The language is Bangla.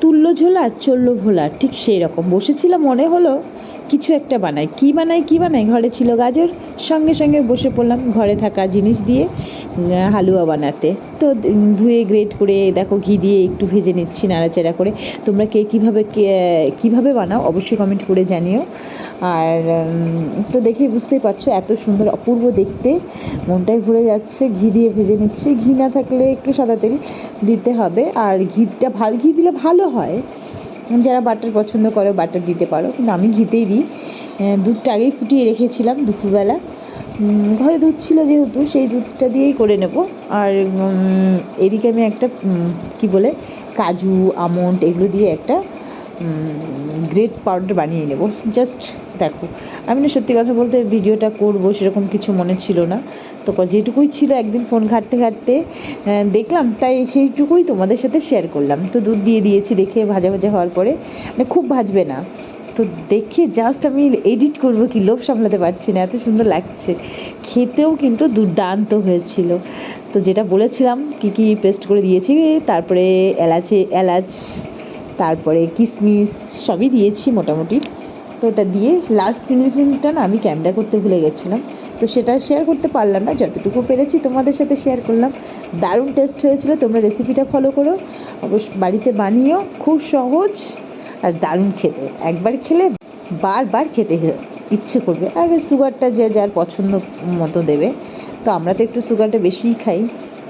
তুলল ঝোলা চলল ভোলা ঠিক সেই রকম। বসেছিলাম মনে হলো, কিছু একটা বানাই। কী বানাই কী বানাই? ঘরে ছিল গাজর সঙ্গে সঙ্গে বসে পড়লাম ঘরে থাকা জিনিস দিয়ে হালুয়া বানাতে। তো ধুয়ে গ্রেট করে, দেখো ঘি দিয়ে একটু ভেজে নিচ্ছি নাড়াচাড়া করে। তোমরা কে কীভাবে কে- কীভাবে বানাও অবশ্যই কমেন্ট করে জানিও। আর তো দেখেই বুঝতেই পারছ এত সুন্দর অপূর্ব দেখতে। মনটাই ভরে যাচ্ছে, ঘি দিয়ে ভেজে নিচ্ছি। ঘি না থাকলে একটু সাদা তেল দিতে হবে। আর ঘিটা ভালো ঘি দিলে ভালো হয়। যারা বাটার পছন্দ করে, বাটার দিতে পারো। কিন্তু আমি ঘিতেই দিই। দুধটা আগেই ফুটিয়ে রেখেছিলাম দুপুরবেলা। ঘরে দুধ ছিল যেহেতু, সেই দুধটা দিয়েই করে নেব। আর এদিকে আমি একটা কি বলে, কাজু, আমন্ড এগুলো দিয়ে একটা গ্রেট পাউডার বানিয়ে নেব। জাস্ট দেখো, আমি না সত্যি কথা বলতে ভিডিওটা করব সেরকম কিছু মনে ছিল না। তো যেটুকুই ছিল একদিন ফোন ঘাঁটতে ঘাঁটতে দেখলাম, তাই সেইটুকুই তোমাদের সাথে শেয়ার করলাম। তো দুধ দিয়ে দিয়েছি দেখে ভাজা ভাজা হওয়ার পরে মানে খুব ভাজবে না। তো দেখে জাস্ট আমি এডিট করব কি, লোভ সামলাতে পারছি না, এত সুন্দর লাগছে। খেতেও কিন্তু দুর্দান্ত হয়েছিল। তো যেটা বলেছিলাম, কি কি পেস্ট করে দিয়েছি, তারপরে এলাচে, এলাচ, তারপরে কিশমিশ সবই দিয়েছি মোটামুটি। তো ওটা দিয়ে লাস্ট ফিনিশিংটা না আমি ক্যামেরা করতে ভুলে গেছিলাম। তো সেটা শেয়ার করতে পারলাম না, যতটুকু পেরেছি তোমাদের সাথে শেয়ার করলাম। দারুণ টেস্ট হয়েছিল, তোমরা রেসিপিটা ফলো করো। অবশ্য বাড়িতে বানিয়েও খুব সহজ। আর দারুণ খেতে। একবার খেলে বারবার খেতে ইচ্ছে করবে। আর সুগারটা যে যার পছন্দ মতো দেবে। তো আমরা তো একটু সুগারটা বেশিই খাই।